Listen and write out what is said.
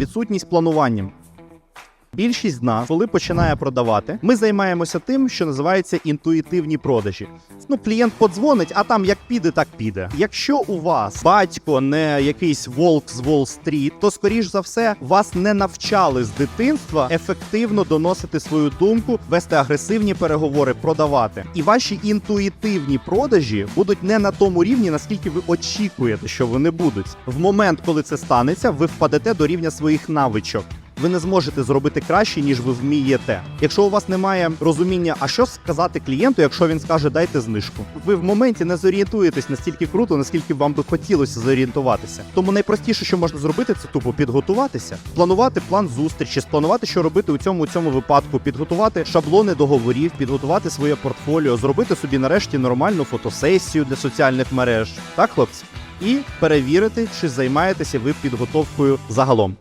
відсутність планування. Більшість з нас, коли починає продавати, ми займаємося тим, що називається інтуїтивні продажі. Ну, клієнт подзвонить, а там як піде, так піде. Якщо у вас батько не якийсь волк з Уолл-стріт, то скоріш за все вас не навчали з дитинства ефективно доносити свою думку, вести агресивні переговори, продавати. І ваші інтуїтивні продажі будуть не на тому рівні, наскільки ви очікуєте, що вони будуть. В момент, коли це станеться, ви впадете до рівня своїх навичок. Ви не зможете зробити краще, ніж ви вмієте. Якщо у вас немає розуміння, а що сказати клієнту, якщо він скаже дайте знижку, ви в моменті не зорієнтуєтесь настільки круто, наскільки вам би хотілося зорієнтуватися. Тому найпростіше, що можна зробити, це тупо підготуватися, планувати план зустрічі, спланувати, що робити у цьому у цьому випадку, підготувати шаблони договорів, підготувати своє портфоліо, зробити собі нарешті нормальну фотосесію для соціальних мереж. Так, хлопці? І перевірити, чи займаєтеся ви підготовкою загалом.